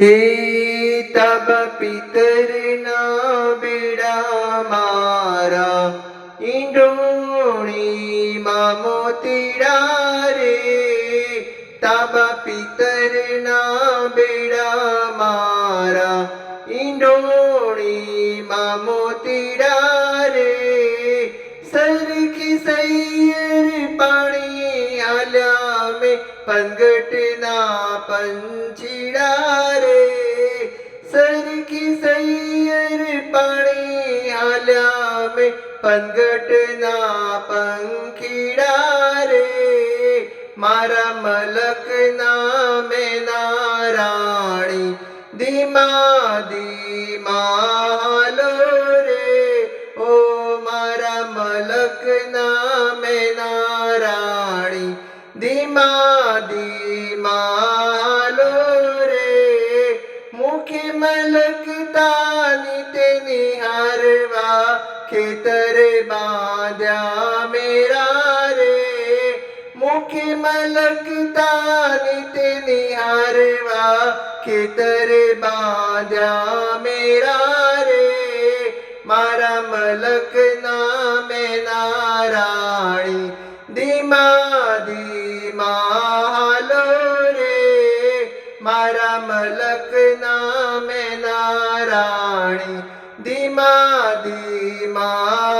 હે તબ પિતરના બેડા મારા ઈંડોણીમાં મોતીડા રે. તબ પિતરના બેડા મારા ઈંડોણીમાં મોતીડા રે. સરખી મે પંગટના પંચીડા રે સરખી સૈયર પાણી હાલ્યા મે પંગટના પંખીડા રે મારા મલકના મેના નારાણી ધીમા ધીમા હાલો રે. ઓ મારા મલકના મેના રાણી ધીમા ધીમા હાલો રે મુખે મલકતાની તે નિહારવા ખેતર બાંધ્યા મેરા રે મુખે મલકતાની તે નિહારવા ખેતર બાંધ્યા મેરા રે મારા મલકના મેના હાલો રે મારા મલક નામે નારાણી ધીમા ધીમા